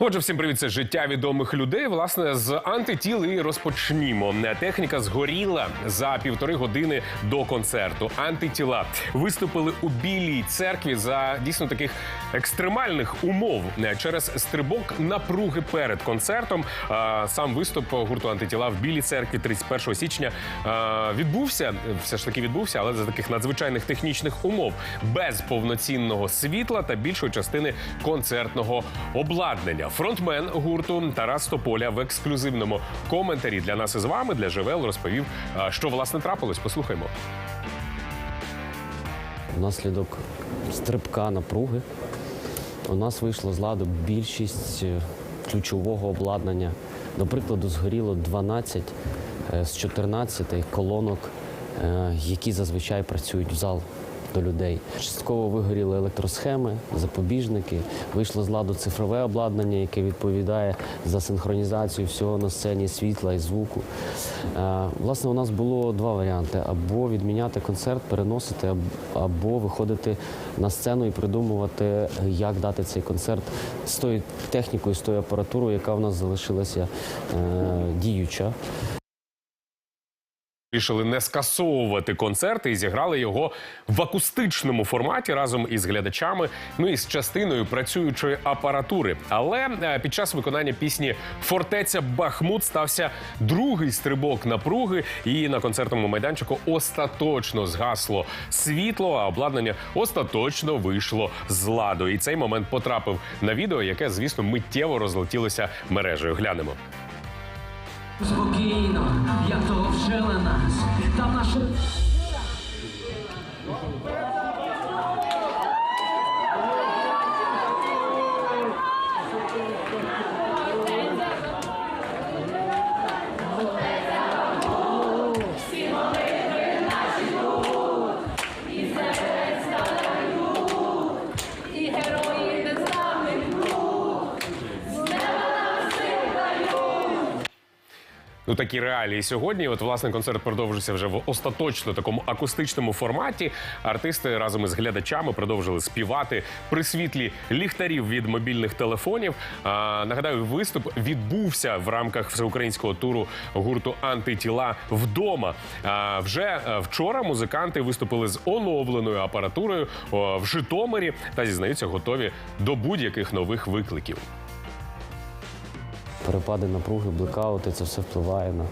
Отже, всім привіт, це життя відомих людей. Власне, з антитіл і розпочнімо. Техніка згоріла за півтори години до концерту. Антитіла виступили у білій церкві за дійсно таких екстремальних умов через стрибок напруги перед концертом. Сам виступ гурту антитіла в білій церкві 31 січня відбувся. Все ж таки відбувся, але за таких надзвичайних технічних умов без повноцінного світла та більшої частини концертного обладнання. Фронтмен гурту Тарас Тополя в ексклюзивному коментарі для нас із вами для ЖВЛ розповів, що власне трапилось. Послухаймо. Внаслідок стрибка напруги у нас вийшло з ладу більшість е, ключового обладнання. До прикладу, згоріло 12 е, з 14 колонок, е, які зазвичай працюють в зал до людей. Частково вигоріли електросхеми, запобіжники. Вийшло з ладу цифрове обладнання, яке відповідає за синхронізацію всього на сцені світла і звуку. Е, Власне, у нас було два варіанти: або відміняти концерт, переносити, або виходити на сцену і придумувати, як дати цей концерт з тою технікою, з тою апаратурою, яка в нас залишилася е, діюча. Вирішили не скасовувати концерти і зіграли його в акустичному форматі разом із глядачами, ну і з частиною працюючої апаратури. Але е, під час виконання пісні Фортеця Бахмут стався другий стрибок напруги, і на концертному майданчику остаточно згасло світло, а обладнання остаточно вийшло з ладу. І цей момент потрапив на відео, яке, звісно, миттєво розлетілося мережею. Глянемо. Спокійно, як то вчили нас, там наше. Ну такі реалії сьогодні. От власне концерт продовжився вже в остаточно такому акустичному форматі. Артисти разом із глядачами продовжили співати при світлі ліхтарів від мобільних телефонів. А, нагадаю, виступ відбувся в рамках всеукраїнського туру гурту Антитіла вдома. А, вже е, вчора музиканти виступили з оновленою апаратурою в Житомирі та зізнаються, готові до будь-яких нових викликів. Перепади напруги, блекаути це все впливає на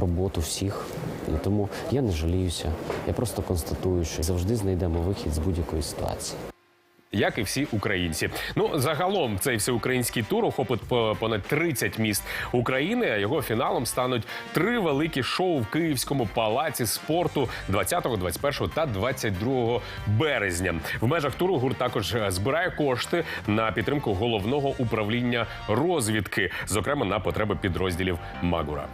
роботу всіх. І тому я не жаліюся. Я просто констатую, що завжди знайдемо вихід з будь-якої ситуації. Як і всі українці. Ну загалом цей всеукраїнський тур охопить по- понад 30 міст України. А його фіналом стануть три великі шоу в Київському палаці спорту 20, 21 та 22 березня. В межах туру гурт також е, збирає кошти на підтримку головного управління розвідки, зокрема на потреби підрозділів Магура.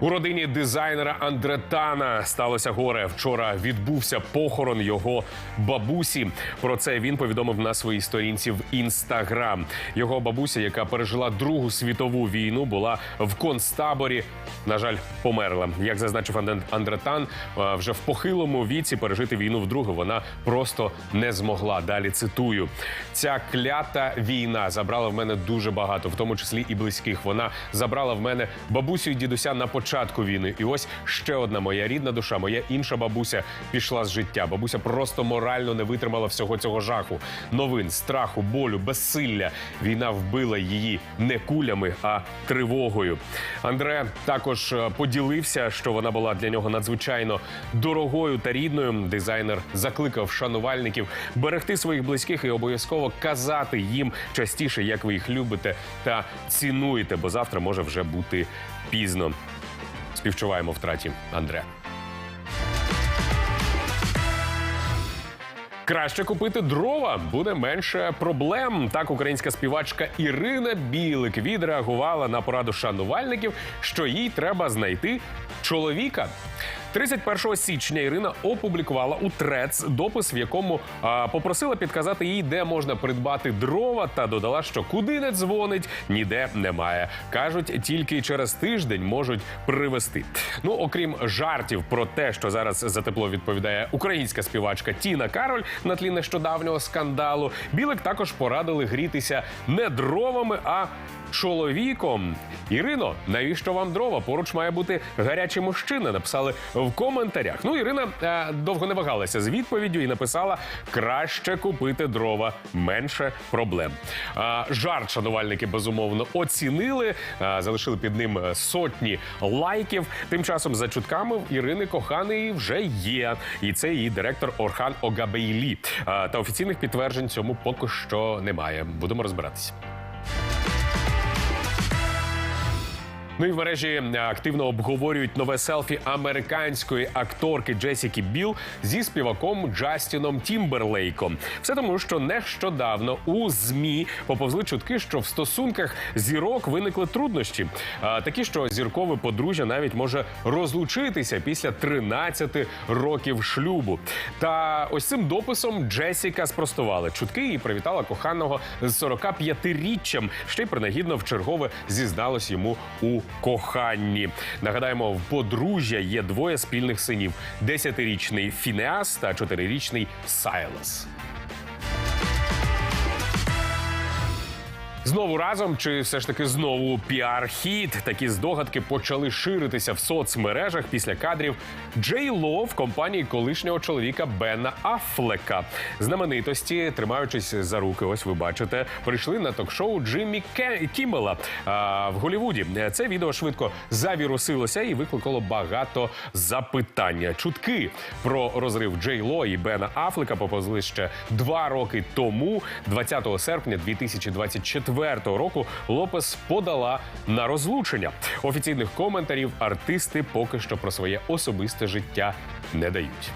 У родині дизайнера Андретана сталося горе. Вчора відбувся похорон його бабусі. Про це він повідомив на своїй сторінці в інстаграм. Його бабуся, яка пережила Другу світову війну, була в концтаборі. На жаль, померла. Як зазначив Андре- Андретан, е, вже в похилому віці пережити війну вдруге вона просто не змогла. Далі цитую: ця клята війна забрала в мене дуже багато, в тому числі і близьких. Вона забрала в мене бабусю і дідуся на початку війни. І ось ще одна моя рідна душа, моя інша бабуся пішла з життя. Бабуся просто морально не витримала всього цього жаху, новин, страху, болю, безсилля. Війна вбила її не кулями, а тривогою. Андре також е, поділився, що вона була для нього надзвичайно дорогою та рідною. Дизайнер закликав шанувальників берегти своїх близьких і обов'язково казати їм частіше, як ви їх любите та цінуєте, бо завтра може вже бути пізно. Співчуваємо втраті Андре. Краще купити дрова буде менше проблем. Так українська співачка Ірина Білик відреагувала на пораду шанувальників, що їй треба знайти чоловіка. 31 січня Ірина опублікувала у Трец допис, в якому а, попросила підказати їй, де можна придбати дрова, та додала, що куди не дзвонить, ніде немає. кажуть, тільки через тиждень можуть привезти. Ну окрім жартів про те, що зараз за тепло відповідає українська співачка Тіна Кароль на тлі нещодавнього скандалу. Білик також порадили грітися не дровами, а чоловіком. Ірино, навіщо вам дрова? Поруч має бути гарячий мужчина. Написали в коментарях. Ну, Ірина е, довго не вагалася з відповіддю і написала: краще купити дрова, менше проблем. Е, жарт шанувальники безумовно оцінили, е, залишили під ним е, сотні лайків. Тим часом, за чутками, в Ірини коханий вже є, і це її директор Орхан Огабейлі. Е, та офіційних підтверджень цьому поки що немає. Будемо розбиратися. Ну і в мережі е, активно обговорюють нове селфі американської акторки Джесіки Біл зі співаком Джастіном Тімберлейком. Все тому, що нещодавно у змі поповзли чутки, що в стосунках зірок виникли труднощі. А, такі, що зіркове подружжя навіть може розлучитися після 13 років шлюбу. Та ось цим дописом Джесіка спростували чутки і привітала коханого з 45-річчям. Ще й принагідно в чергове зізналось йому у коханні. Нагадаємо, в подружжя є двоє спільних синів: 10-річний Фінеас та 4-річний Сайлас. Знову разом чи все ж таки знову піар-хіт? Такі здогадки почали ширитися в соцмережах після кадрів Джей Ло в компанії колишнього чоловіка Бена Аффлека. Знаменитості, тримаючись за руки, ось ви бачите, прийшли на ток-шоу Джиммі Ке- Кіммела а, в Голлівуді. Це відео швидко завірусилося і викликало багато запитань. Чутки про розрив Джей Ло і Бена Аффлека поповзли ще два роки тому, 20 серпня 2024 року. Лопес подала на розлучення. Офіційних коментарів артисти поки що про своє особисте життя не дають.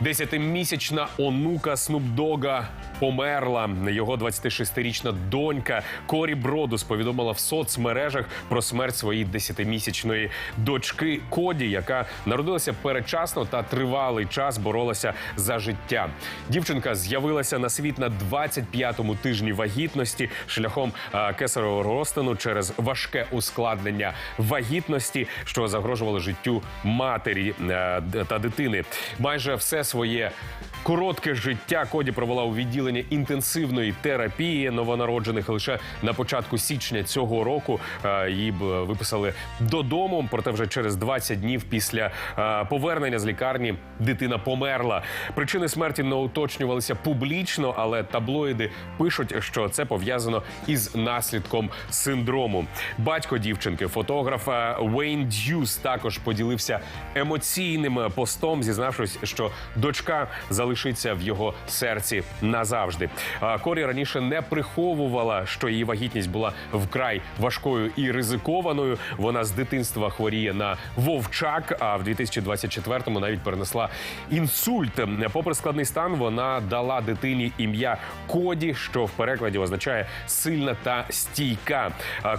Десятимісячна онука Снупдога померла. Його 26-річна донька Корі Бродус повідомила в соцмережах про смерть своєї десятимісячної дочки Коді, яка народилася передчасно та тривалий час боролася за життя. Дівчинка з'явилася на світ на 25-му тижні вагітності шляхом а, кесаревого розтину через важке ускладнення вагітності, що загрожувало життю матері та дитини. Майже все своє коротке життя Коді провела у відділенні інтенсивної терапії новонароджених. Лише на початку січня цього року е, її б виписали додому. Проте вже через 20 днів після е, повернення з лікарні дитина померла. Причини смерті не уточнювалися публічно, але таблоїди пишуть, що це пов'язано із наслідком синдрому. Батько дівчинки, фотограф е, Уейн Д'юс, також поділився емоційним постом, зізнавшись, що дочка залишиться в його серці назавжди. А Корі раніше не приховувала, що її вагітність була вкрай важкою і ризикованою. Вона з дитинства хворіє на вовчак. А в 2024-му навіть перенесла інсульт. Попри складний стан, вона дала дитині ім'я Коді, що в перекладі означає сильна та стійка.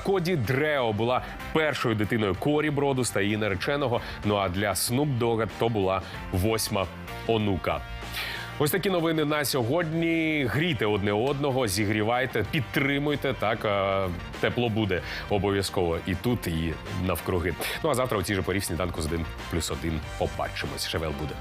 Коді Дрео була першою дитиною Корі Бродус та її нареченого. Ну а для Снуп Дога то була восьма онука. Ось такі новини на сьогодні. Грійте одне одного, зігрівайте, підтримуйте. Так е, тепло буде обов'язково і тут, і навкруги. Ну а завтра у цій же порі в сніданку з 1 плюс 1 побачимось. Шевел буде.